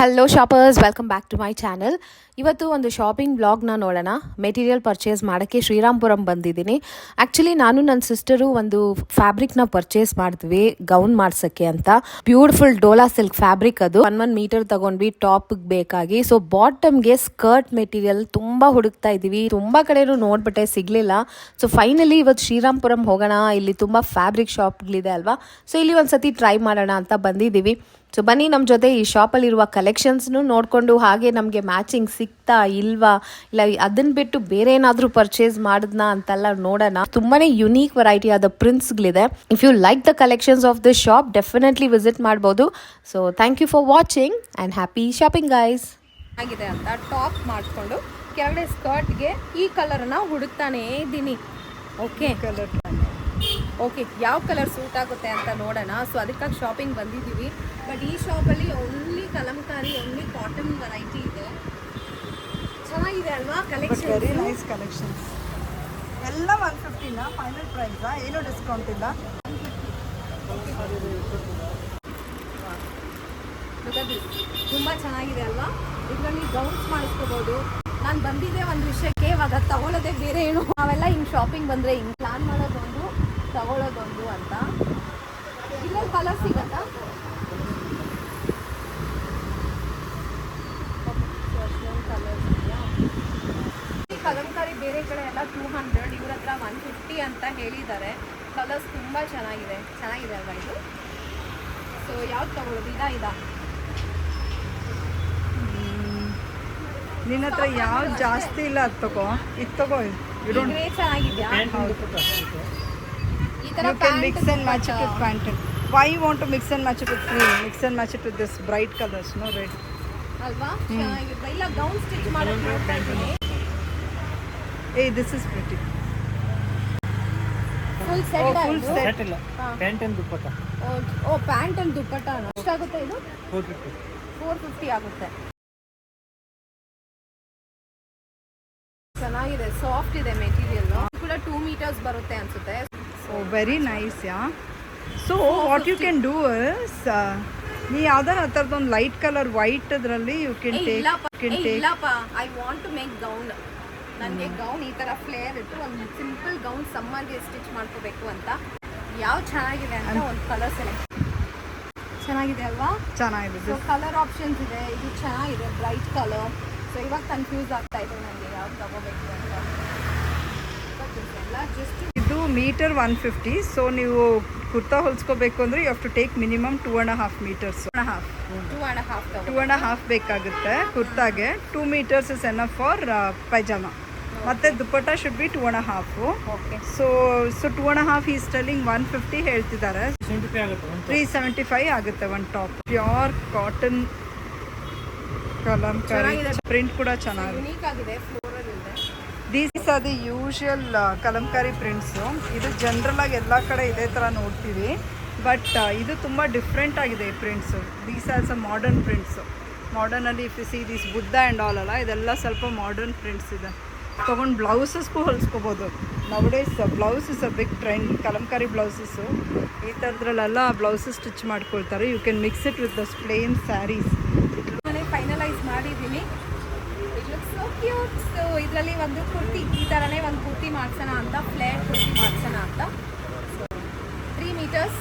Hello shoppers welcome back to my channel ಇವತ್ತು ಒಂದು shopping ಬ್ಲಾಗ್ನ ನೋಡೋಣ. ಮೆಟೀರಿಯಲ್ ಪರ್ಚೇಸ್ ಮಾಡೋಕ್ಕೆ ಶ್ರೀರಾಮ್ಪುರಂ ಬಂದಿದ್ದೀನಿ. ಆ್ಯಕ್ಚುಲಿ ನಾನು ನನ್ನ ಸಿಸ್ಟರು ಒಂದು ಫ್ಯಾಬ್ರಿಕ್ನ ಪರ್ಚೇಸ್ ಮಾಡಿದ್ವಿ ಗೌನ್ ಮಾಡ್ಸೋಕ್ಕೆ ಅಂತ. ಬ್ಯೂಟಿಫುಲ್ ಡೋಲಾ ಸಿಲ್ಕ್ ಫ್ಯಾಬ್ರಿಕ್ ಅದು. ಒನ್ ಒನ್ ಮೀಟರ್ ತಗೊಂಡ್ವಿ ಟಾಪ್ಗೆ ಬೇಕಾಗಿ. ಸೊ ಬಾಟಮ್ಗೆ ಸ್ಕರ್ಟ್ ಮೆಟೀರಿಯಲ್ ತುಂಬ ಹುಡುಕ್ತಾ ಇದ್ದೀವಿ. ತುಂಬ ಕಡೆಯೂ ನೋಡ್ಬಿಟ್ಟೆ, ಸಿಗಲಿಲ್ಲ. ಸೊ ಫೈನಲಿ ಇವತ್ತು ಶ್ರೀರಾಮ್ಪುರಂ ಹೋಗೋಣ. ಇಲ್ಲಿ ತುಂಬ ಫ್ಯಾಬ್ರಿಕ್ ಶಾಪ್ಗಳಿದೆ ಅಲ್ವಾ? ಸೊ ಇಲ್ಲಿ ಒಂದು ಸತಿ ಟ್ರೈ ಮಾಡೋಣ ಅಂತ ಬಂದಿದ್ದೀವಿ. ಸೊ ಬನ್ನಿ ನಮ್ಮ ಜೊತೆ ಈ ಶಾಪಲ್ಲಿರುವ ಕಲೆಕ್ಷನ್ಸ್ನು ನೋಡಿಕೊಂಡು ಹಾಗೆ ನಮಗೆ ಮ್ಯಾಚಿಂಗ್ ಸಿಗ್ತಾ ಇಲ್ವಾ? ಇಲ್ಲ ಅದನ್ನ ಬಿಟ್ಟು ಬೇರೆ ಏನಾದರೂ ಪರ್ಚೇಸ್ ಮಾಡಿದ್ನಾ ಅಂತೆಲ್ಲ ನೋಡೋಣ. ತುಂಬಾ ಯುನೀಕ್ ವೆರೈಟಿ ಆದ ಪ್ರಿಂಟ್ಸ್ಗಳಿದೆ if you like the collections of the shop definitely visit ಮಾಡ್ಬೋದು. So thank you for watching and happy shopping guys ಆಗಿದೆ ಅಂತ ಟಾಪ್ ಮಾಡಿಕೊಂಡು ಕೆಳಗಡೆ ಸ್ಕರ್ಟ್ಗೆ ಈ ಕಲರ್ನ ಹುಡುಕ್ತಾನೇ ಇದ್ದೀನಿ. ಓಕೆ ಕಲರ್ ಓಕೆ ಯಾವ ಕಲರ್ ಸೂಟ್ ಆಗುತ್ತೆ ಅಂತ ನೋಡೋಣ. ಸೊ ಅದಕ್ಕಾಗಿ ಶಾಪಿಂಗ್ ಬಂದಿದ್ದೀವಿ. ಬಟ್ ಈ ಶಾಪಲ್ಲಿ only kalamkari only cotton variety ಇದೆ. ಚೆನ್ನಾಗಿದೆ ಅಲ್ವಾ ಕಲೆಕ್ಷನ್ ವೆರಿ ನೈಸ್ ಕಲೆಕ್ಷನ್ ಎಲ್ಲ ಒನ್ ಫಿಫ್ಟಿನ ಫೈನಲ್ ಪ್ರೈಸಾ ಏನು ಡಿಸ್ಕೌಂಟ್ ಇಲ್ಲ. ತುಂಬ ಚೆನ್ನಾಗಿದೆ ಅಲ್ವಾ? ಇದರಲ್ಲಿ ಗೌನ್ಸ್ ಮಾಡಿಸ್ಕೋಬೋದು. ನಾನು ಬಂದಿದ್ದೆ ಒಂದು ವಿಷಯಕ್ಕೆ ಇವಾಗ ತಗೊಳ್ಳೋದೇ ಬೇರೆ ಏನು. ನಾವೆಲ್ಲ ಹಿಂಗೆ ಶಾಪಿಂಗ್ ಬಂದರೆ ಹಿಂಗೆ ಪ್ಲಾನ್ ಮಾಡೋದೊಂದು ತಗೊಳ್ಳೋದೊಂದು ಅಂತ. ಇಲ್ಲೇ ಕಲರ್ ಸಿಗತ್ತಾ? ಕಲರ್ಸ್ ಇದೆಯಾ ಈ ಕಲಂಕಾರಿ ಬೇರೆ ಕಡೆ ಎಲ್ಲ ಟೂ ಹಂಡ್ರೆಡ್ ಇವ್ರ ಹತ್ರ ಒನ್ ಫಿಫ್ಟಿ ಅಂತ ಹೇಳಿದ್ದಾರೆ. ಕಲರ್ಸ್ ತುಂಬ ಚೆನ್ನಾಗಿದೆ. ಚೆನ್ನಾಗಿದೆ ಅಲ್ವಾ ಇದು? ಸೊ ಯಾವ್ದು ತಗೊಳ್ಳೋದು? ಇದಾ ಇದಾ? ನಿನ್ನ ಹತ್ರ ಯಾವ್ದು ಜಾಸ್ತಿ ಇಲ್ಲ ಅದು ತಗೋ. ಇದು ತಗೋ ಚೆನ್ನಾಗಿದ್ಯಾ? ಈ ತರ you can mix and match it with pant why you want to mix and match it with cream mix and match it with this bright colours no red ಅಲ್ವಾ? ಇಲ್ಲ ಗೌನ್ ಸ್ಟಿಚ್ ಮಾಡೋದು ನೋಡ್ತಾ ಇದ್ದೀನಿ. ಏ this is pretty full set full set ಇಲ್ಲ pant and dupatta O pant and dupatta ಎಷ್ಟಾಗುತ್ತೆ ಇದು? Four fifty four fifty ಆಗುತ್ತೆ. ಚೆನ್ನಾಗಿದೆ. ಸಾಫ್ಟ್ ಇದೆ ಮೆಟೀರಿಯಲ್ ಕೂಡ ಟೂ ಮೀಟರ್ಸ್ ಬರುತ್ತೆ ಅನ್ಸುತ್ತೆ. So very nice yeah so what you can do is ನೀ ಯಾವ್ದಾರ ಆ ಥರದ್ದು ಒಂದು ಲೈಟ್ ಕಲರ್ ವೈಟ್ ಅದರಲ್ಲಿ ಯು ಕ್ಯಾನ್ ಟೇಕ್ ಇಲ್ಲಪ್ಪ ಕ್ಯಾನ್ ಟೇಕ್ ಇಲ್ಲಪ್ಪ. I want to make gown ನನಗೆ ಗೌನ್ ಈ ಥರ ಫ್ಲೇರ್ ಇತ್ತು ಒಂದು ಸಿಂಪಲ್ ಗೌನ್ ಸಮ್ಮರ್ಗೆ ಸ್ಟಿಚ್ ಮಾಡ್ಕೋಬೇಕು ಅಂತ. ಯಾವ ಚೆನ್ನಾಗಿದೆ ಅಂತ ಒಂದು ಕಲರ್ ಸೆಲೆಕ್ಟ್ ಚೆನ್ನಾಗಿದೆ ಅಲ್ವಾ? ಚೆನ್ನಾಗಿದೆ. ಸೊ ಕಲರ್ ಆಪ್ಷನ್ಸ್ ಇದೆ. ಇದು ಚೆನ್ನಾಗಿದೆ ಬ್ರೈಟ್ ಕಲರ್ ಸೊ ಇವಾಗ ಕನ್ಫ್ಯೂಸ್ ಆಗ್ತಾ ಇದೆ ನನಗೆ ಯಾವ್ದು ತಗೋಬೇಕು ಅಂತ. ಎಲ್ಲ just meter one fifty. So ನೀವು ಕುರ್ತಾ ಹೊಲ್ಸ್ಕೋಬೇಕು ಅಂದರೆ you have to take minimum two and half meters half two and half two ತಗೋ. ಆ್ಯಂಡ್ ಹಾಫ್ ಬೇಕಾಗುತ್ತೆ ಕುರ್ತಾಗೆ. Two meters is enough for pyjama ಮತ್ತೆ dupatta should be two and half so so two and half ಈ styling one fifty ಹೇಳ್ತಿದ್ದಾರೆ. Three seventy five ಆಗುತ್ತೆ one top pure cotton ಕಲಂ. Print ಕೂಡ ಚೆನ್ನಾಗಿದೆ unique ಆಗಿದೆ floral ಇದೆ these are the usual kalamkari prints ಇದು ಜನ್ರಲ್ ಆಗಿ ಎಲ್ಲ ಕಡೆ ಇದೇ ಥರ ನೋಡ್ತೀವಿ. ಬಟ್ ಇದು ತುಂಬ ಡಿಫ್ರೆಂಟ್ ಆಗಿದೆ ಈ ಪ್ರಿಂಟ್ಸು ದೀಸ್ ಆರ್ ಸ modern prints ಮಾಡರ್ನಲ್ಲಿ if see these Buddha and all ಅಲ್ಲ, ಇದೆಲ್ಲ ಸ್ವಲ್ಪ ಮಾಡರ್ನ್ ಪ್ರಿಂಟ್ಸ್ ಇದೆ. ತೊಗೊಂಡು ಬ್ಲೌಸಸ್ಗೂ ಹೊಲಿಸ್ಕೋಬೋದು. Nowadays blouse is a big trend kalamkari blouses ಈ ಥರದ್ರಲ್ಲೆಲ್ಲ ಬ್ಲೌಸಸ್ ಸ್ಟಿಚ್ ಮಾಡ್ಕೊಳ್ತಾರೆ. You can mix it with this plain saris finalise ಮಾಡಿದ್ದೀನಿ. ಕ್ಯೂಟ್ ಸೊ ಇದರಲ್ಲಿ ಒಂದು ಕುರ್ತಿ ಈ ಥರನೇ ಒಂದು ಕುರ್ತಿ ಮಾಡ್ಸೋಣ ಅಂತ ಫ್ಲೇರ್ ಕುರ್ತಿ ಮಾಡ್ಸೋಣ ಅಂತ. ಸೊ ತ್ರೀ ಮೀಟರ್ಸ್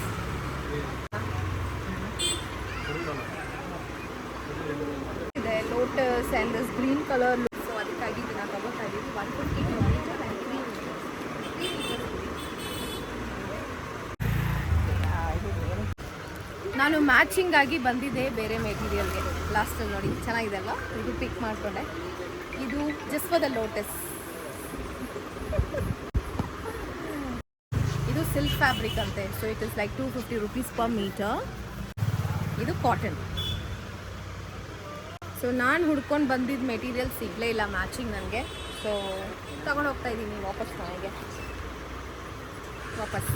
ಇದೆ lotus and this green colour so ಅದಕ್ಕಾಗಿ ಇದನ್ನ ತಗೋತಾ ಇದ್ದೀವಿ. One fifty meter and three ನಾನು ಮ್ಯಾಚಿಂಗ್ ಆಗಿ ಬಂದಿದ್ದೆ ಬೇರೆ ಮೆಟೀರಿಯಲ್ಗೆ ಲಾಸ್ಟಲ್ಲಿ ನೋಡಿ, ಚೆನ್ನಾಗಿದೆ ಅಲ್ವಾ? ಇದು ಪಿಕ್ ಮಾಡಿಕೊಂಡೆ. This for the lotus. ಇದು ಸಿಲ್ಕ್ ಫ್ಯಾಬ್ರಿಕ್ ಅಂತೆ. So it is like two fifty rupees per meter ಇದು ಕಾಟನ್ ಸೊ ನಾನು ಹುಡ್ಕೊಂಡು ಬಂದಿದ್ದ ಮೆಟೀರಿಯಲ್ ಸಿಗಲೇ ಇಲ್ಲ ಮ್ಯಾಚಿಂಗ್ ನನಗೆ ಸೊ ತಗೊಂಡು ಹೋಗ್ತಾ ಇದ್ದೀನಿ ವಾಪಸ್ ನನಗೆ ವಾಪಸ್.